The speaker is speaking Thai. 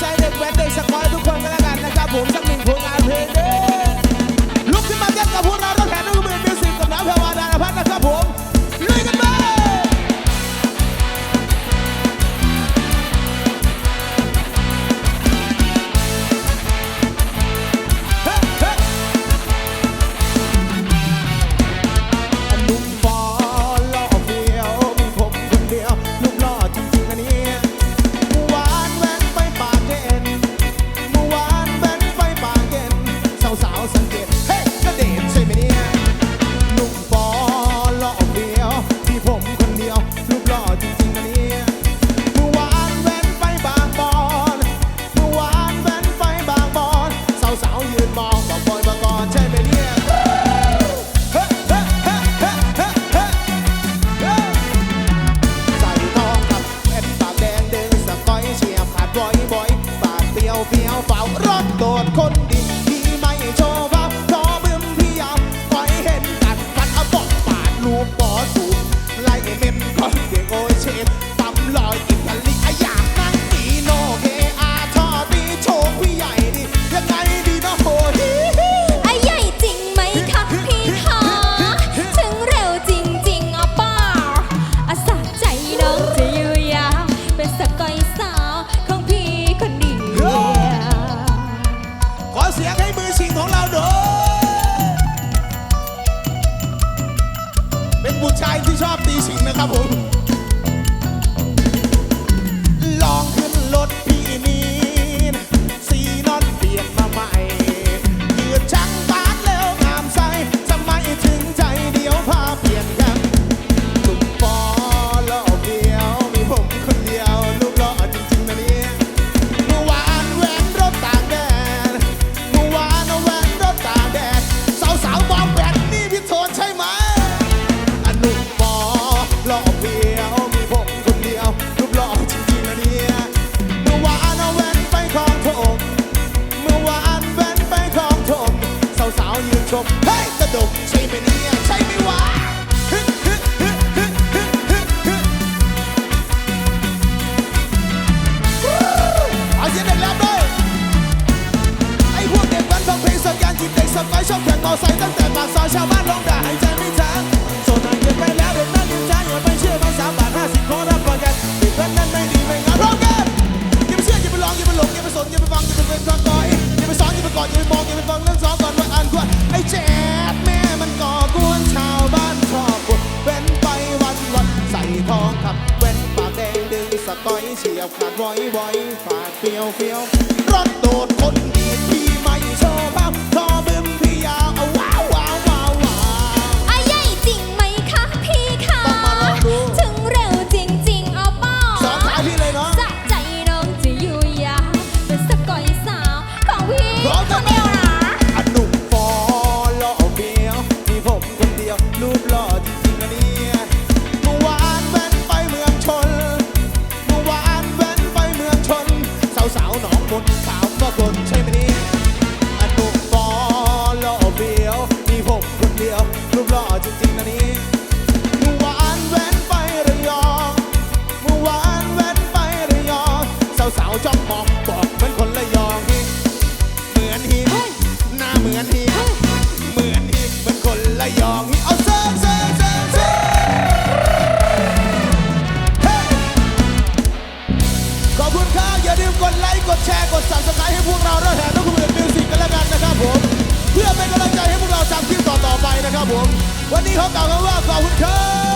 ใจเด็กแว้นเด็กสกวอยทุกคนก็แล้วกันนะครับผมสักหนึ่งผลงานเพลง เฟี้ยวเป่ารักโดดคนดี เสียงให้มือชิงของเราโด้ยเป็นผู้ชายที่ชอบตีสิงนะครับผม มเฮ้ยะดุกใช่ไหมเนี่ยใช่ไหมวะเอาเสียงเด็กแล้วด้ยไอ้พวกเด็กแว้นฟังเพลงสแกนจีบเด็กสมัยชอบแข่งมอไซค์ตั้งแต่ปากซอยชาวบ้านลงด่าให้ เสียวขาดไว้ไว้ฝาดเปรียวเฟียวรถโดดคนดีที่ไม่ชอบบ้า กดไลค์ กดแชร์ กดสับสไครต์ให้พวกเราด้วยแถมต้องคุณเดมิวสิกกันแล้วกันนะครับผม เพื่อเป็นกำลังใจให้พวกเราทำคลิปต่อๆไปนะครับผม วันนี้เขากล่าวกันว่าขอบคุณครับ